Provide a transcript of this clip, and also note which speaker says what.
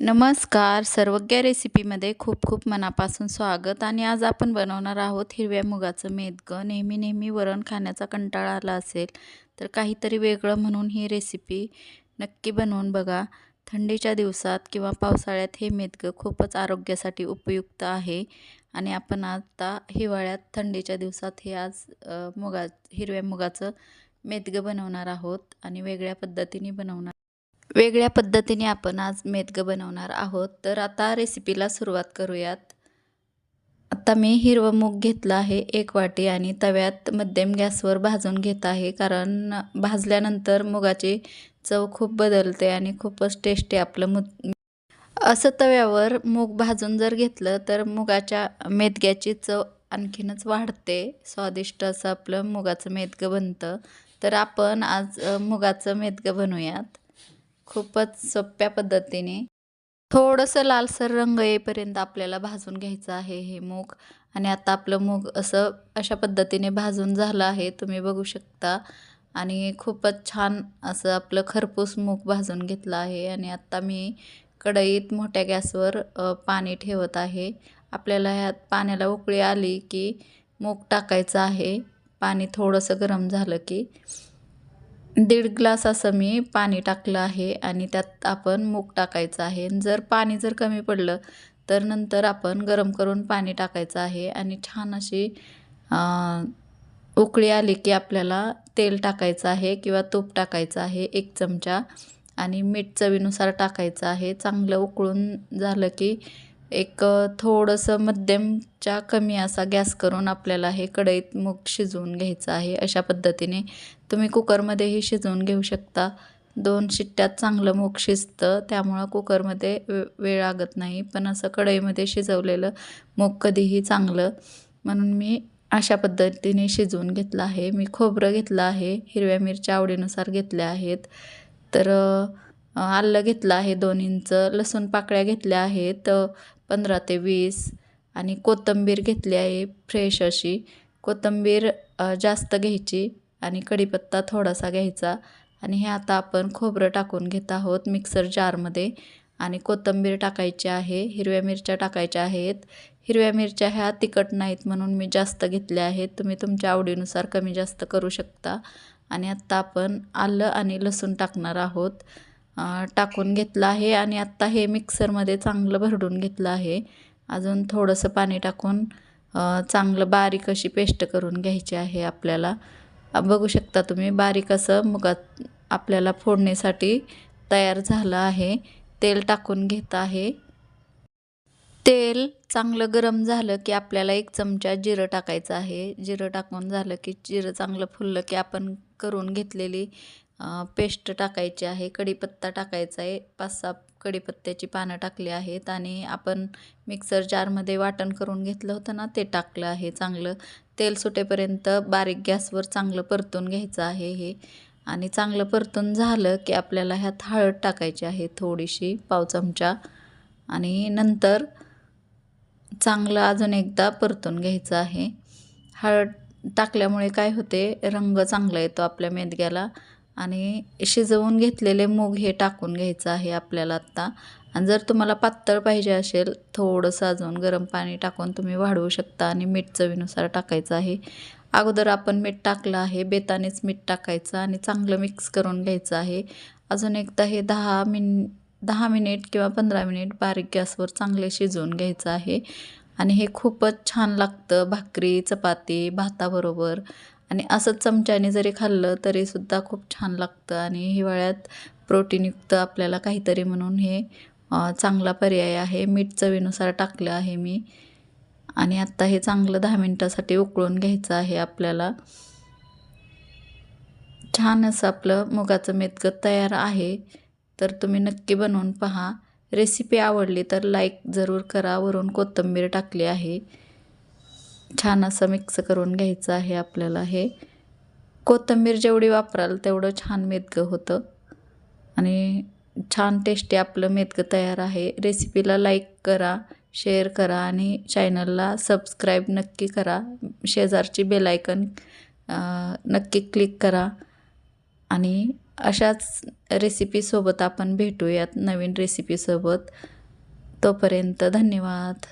Speaker 1: नमस्कार. सर्वज्ञ रेसिपीमध्ये खूप खूप मनापासून स्वागत आणि आज आपण बनवणार आहोत हिरव्या मुगाचं मेदगं. नेहमी नेहमी वरण खाण्याचा कंटाळा आला असेल तर काहीतरी वेगळं म्हणून ही रेसिपी नक्की बनवून बघा. थंडीच्या दिवसात किंवा पावसाळ्यात हे मेदगं खूपच आरोग्यासाठी उपयुक्त आहे आणि आपण आता हिवाळ्यात थंडीच्या दिवसात हे आज मुगा हिरव्या मुगाचं मेदगं बनवणार आहोत आणि वेगळ्या पद्धतीने बनवणार वेगळ्या पद्धतीने आपण आज मेदगं बनवणार आहोत. तर आता रेसिपीला सुरुवात करूयात. आता मी हिरवं मूग घेतलं आहे एक वाटी आणि तव्यात मध्यम गॅसवर भाजून घेत आहे. कारण भाजल्यानंतर मुगाची चव खूप बदलते आणि खूपच टेस्टी आपलं मु असं तव्यावर मूग भाजून जर घेतलं तर मुगाच्या मेदग्याची चव आणखीनच वाढते. स्वादिष्ट असं आपलं मुगाचं मेदगं बनतं. तर आपण आज मुगाचं मेदगं बनवूयात. खूपच सोप्या पद्धतीने. थोडंसं लालसर रंग येईपर्यंत आपल्याला भाजून घ्यायचं आहे हे मूग. आणि आता आपलं मूग असं अशा पद्धतीने भाजून झालं आहे तुम्ही बघू शकता. आणि खूपच छान असं आपलं खरपूस मूग भाजून घेतलं आहे. आणि आत्ता मी कढईत मोठ्या गॅसवर पाणी ठेवत आहे. आपल्याला ह्यात पाण्याला उकळी आली की मूग टाकायचं आहे. पाणी थोडंसं गरम झालं की दीड ग्लास असं मी पाणी टाकलं आहे आणि त्यात आपण मूग टाकायचं आहे. जर पाणी जर कमी पडलं तर नंतर आपण गरम करून पाणी टाकायचं आहे आणि छान अशी उकळी आली की आपल्याला तेल टाकायचं आहे किंवा तूप टाकायचं आहे एक चमचा. आणि मीठ चवीनुसार टाकायचं आहे. चांगलं उकळून झालं की एक थोडंसं मध्यमच्या कमी असा गॅस करून आपल्याला हे कढईत मूग शिजवून घ्यायचं आहे अशा पद्धतीने. तुम्ही कुकरमध्येही शिजवून घेऊ शकता. दोन शिट्ट्यात चांगलं मूग शिजतं त्यामुळं कुकरमध्ये वेळ लागत नाही. पण असं कढईमध्ये शिजवलेलं मूग कधीही चांगलं. म्हणून मी अशा पद्धतीने शिजवून घेतलं आहे. मी खोबरं घेतलं आहे हिरव्या मिरच्या आवडीनुसार घेतल्या आहेत. तर आलं घेतलं आहे दोन इंच लसूण पाकळ्या घेतल्या आहेत. पंधरा ते वीस. आणि कोथिंबीर घेतली आहे फ्रेश अशी. कोथिंबीर जास्त घ्यायची आणि कढीपत्ता थोडासा घ्यायचा. आणि हे आता आपण खोबरं टाकून घेत आहोत मिक्सर जारमध्ये आणि कोथिंबीर टाकायची आहे हिरव्या मिरच्या टाकायच्या आहेत. हिरव्या मिरच्या ह्या तिखट नाहीत म्हणून मी जास्त घेतल्या आहेत. तुम्ही तुमच्या आवडीनुसार कमी जास्त करू शकता. आणि आत्ता आपण आलं आणि लसूण टाकणार आहोत. टाकून घेतलं आहे आणि आत्ता हे मिक्सरमध्ये चांगलं भरडून घेतलं आहे. अजून थोडंसं पाणी टाकून चांगलं बारीक अशी पेस्ट करून घ्यायची आहे आपल्याला. बघू शकता तुम्ही बारीक असं मुगात आपल्याला फोडणीसाठी तयार झालं आहे. तेल टाकून घेत आहे. तेल चांगलं गरम झालं की आपल्याला एक चमचा जिरं टाकायचं आहे. जिरं टाकून झालं की जिरं चांगलं फुललं की आपण करून घेतलेली पेस्ट टाकायची आहे कढीपत्ता टाकायचा आहे पाच सहा कढीपत्त्याची पानं टाकली आहेत आणि आपण मिक्सर जारमध्ये वाटण करून घेतलं होतं ना ते टाकलं आहे चांगलं. तेल सुटेपर्यंत बारीक गॅसवर चांगलं परतून घ्यायचं आहे हे. आणि चांगलं परतून झालं की आपल्याला ह्यात हळद टाकायची आहे थोडीशी पाव चमचा. आणि नंतर चांगलं अजून एकदा परतून घ्यायचं आहे. हळद टाकल्यामुळे काय होते रंग चांगला येतो आपल्या मेदग्याला. आणि शिजवून घेतलेले मूग हे टाकून घ्यायचं आहे आपल्याला आत्ता. आणि जर तुम्हाला पातळ पाहिजे असेल थोडंसं अजून गरम पाणी टाकून तुम्ही वाढवू शकता आणि मीठ चवीनुसार टाकायचं आहे. अगोदर आपण मीठ टाकलं आहे बेतानेच मीठ टाकायचं आणि चांगलं मिक्स करून घ्यायचं आहे. अजून एकदा हे दहा मिन दहा मिनिट किंवा पंधरा मिनिट बारीक गॅसवर चांगले शिजवून घ्यायचं आहे. आणि हे खूपच छान लागतं भाकरी चपाती भाताबरोबर. आणि असंच चमच्याने जरी खाल्लं तरीसुद्धा खूप छान लागतं आणि हिवाळ्यात प्रोटीनयुक्त आपल्याला काहीतरी म्हणून हे चांगला पर्याय आहे. मीठ चवीनुसार टाकलं आहे मी. आणि आत्ता हे चांगलं दहा मिनटासाठी उकळून घ्यायचं आहे आपल्याला. छान असं आपलं मुगाचं मेदगत तयार आहे. तर तुम्ही नक्की बनवून पहा. रेसिपी आवडली तर लाईक जरूर करा. वरून कोथिंबीर टाकली आहे. छान असं मिक्स करून घ्यायचं आहे आपल्याला हे. कोथिंबीर जेवढी वापराल तेवढं छान मेदगं होतं. आणि छान टेस्टी आपलं मेदगं तयार आहे. रेसिपीला लाईक करा शेअर करा आणि चॅनलला सबस्क्राईब नक्की करा. शेजारची बेलायकन नक्की क्लिक करा. आणि अशाच रेसिपीसोबत आपण भेटूयात नवीन रेसिपीसोबत तोपर्यंत धन्यवाद.